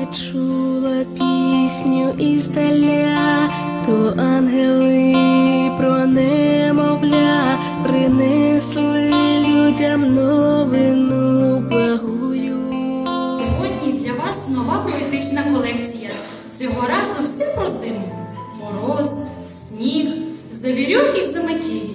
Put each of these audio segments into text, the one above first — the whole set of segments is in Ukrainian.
Я чула пісню іздаля, то ангели про немовля принесли людям новину благую. Сьогодні для вас нова поетична колекція. Цього разу все про зиму. Мороз, сніг, завірюх і заметілі.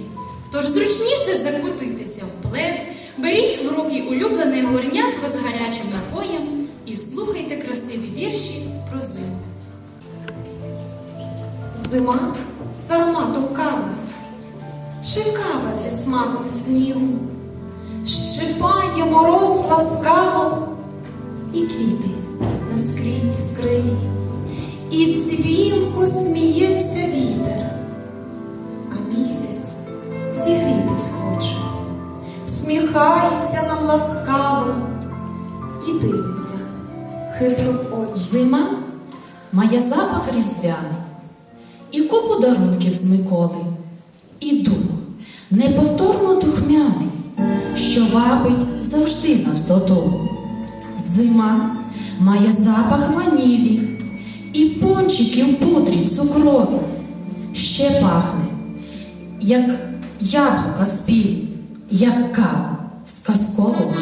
Тож зручніше закутуйтеся в плед, беріть в руки улюблене горнятко з гарячим напоєм і слухайте красиві вірші про зиму. Зима з ароматом кави, чи це смаком снігу, щипає мороз ласкаво, і квіти на склі скриє, і дзвінко сміється має запах різдвяний, і купу дарунків з Миколи, і дух неповторно духмяний, що вабить завжди нас додому. Зима має запах ванілі і пончиків пудрі цукрові. Ще пахне, як яблука спілі, як кава з казкового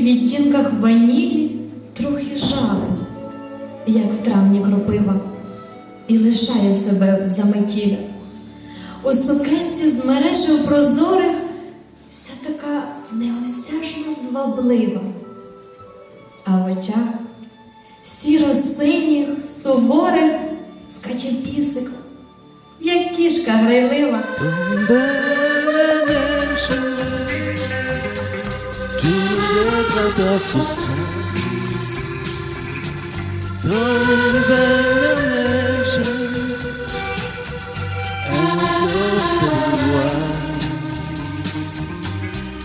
відтінках ванілі трохи жалить, як в травні кропива, і лишає себе в заметілях. У сукенці з мережею прозорих вся така неосяжно зваблива, а в очах сіро-синіх, суворих скаче пісик, як кішка грайлива. da sus Dön bana neşe Elde sırva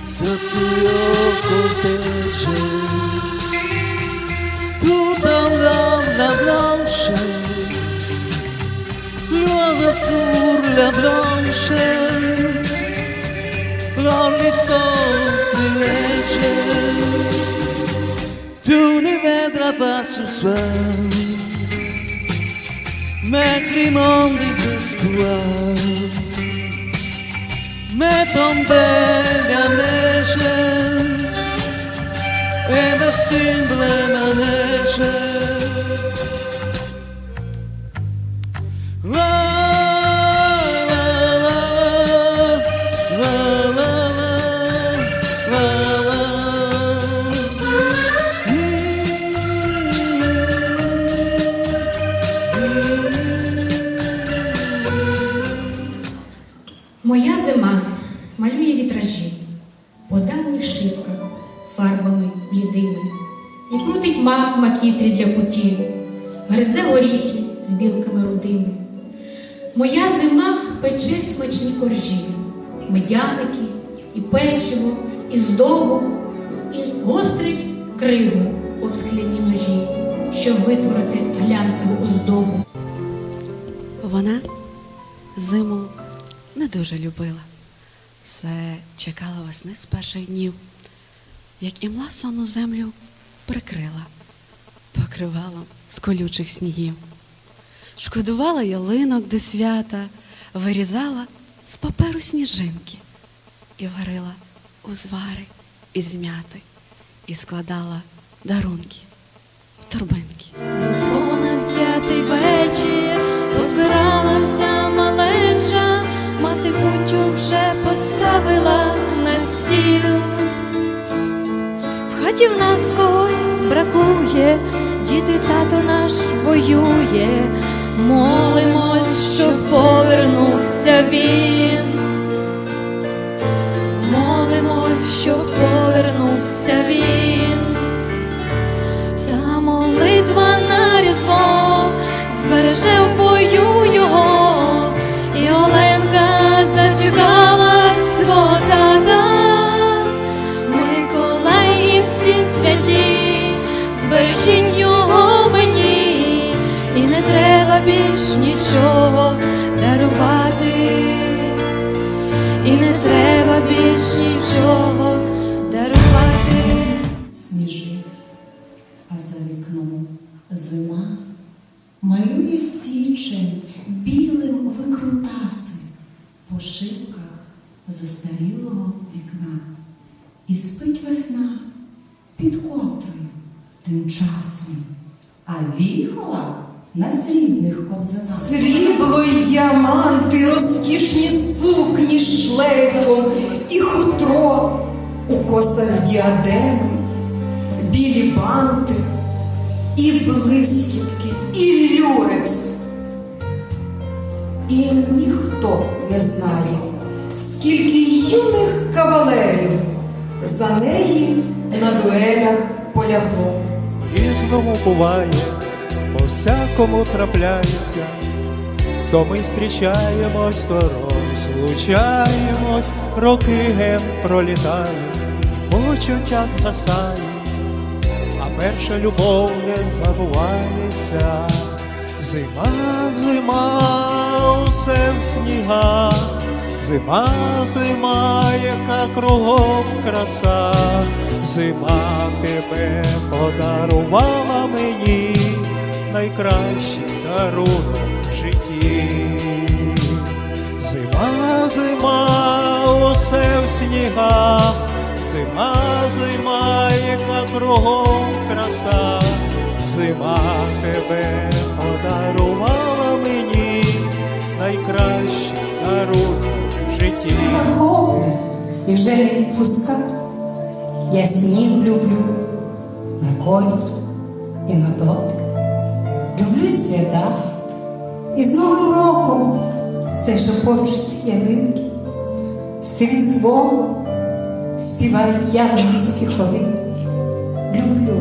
Sesi yok o deşe Tu la blanche L'oiseau şey. sur la blanche şey. only soul legge tu ne vedrai passo suan Macrimon di descuar Me tombella mesce E da simple maneja фарбами і крутить мак макітрі для кутів, гризе горіхи з білками рудими. Моя зима пече смачні коржі, медяники і печиво, і здобу, і гострить кригу об скляні ножі, щоб витворити глянцеву оздобу. Вона зиму не дуже любила. Все чекала весни з перших днів, як імла сонну землю прикрила, покривалом з колючих снігів. Шкодувала ялинок до свята, вирізала з паперу сніжинки і варила узвари із м'яти, і складала дарунки в торбинки. Вона святий вечір, кутю вже поставила на стіл. В нас когось бракує, діти тато наш воює, молимось, щоб повернувся він. І не треба більш нічого дарувати. сніжить, а за вікном зима малює січень білим викрутаси по шибках застарілого вікна. І спить весна під ковдрою тим часом, а віхола на срібних ковзанах. Срібло й діаманти, розкішні сукні шлейфом і хутро у косах діадеми, білі банти, і блискітки, і люрекс. І ніхто не знає, скільки юних кавалерів за неї на дуелях полягло. Різному буває, по всякому трапляється, то ми зустрічаємось, то розлучаємось, роки ген пролітають, почуття згасає, а перша любов не забувається. Зима, зима, усе в снігах, зима, зима, яка кругом краса, зима тебе подарувала мені найкращий дарунок в житті. Зима, зима, усе в снігах, зима, зима, яка кругом краса, зима тебе подарувала мені найкращий дарунок в житті. захоплює і вже не відпуска. Я сніг люблю на колір і на дотик. Люблю свята. І з Новим роком це шепочуться ялинки. З різдвом співають янголські хори. Люблю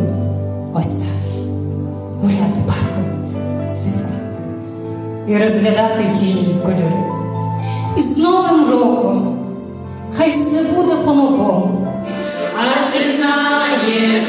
ось так гуляти парком синку і розглядати тіні кольори. І з Новим роком хай все буде по-новому. Адже знає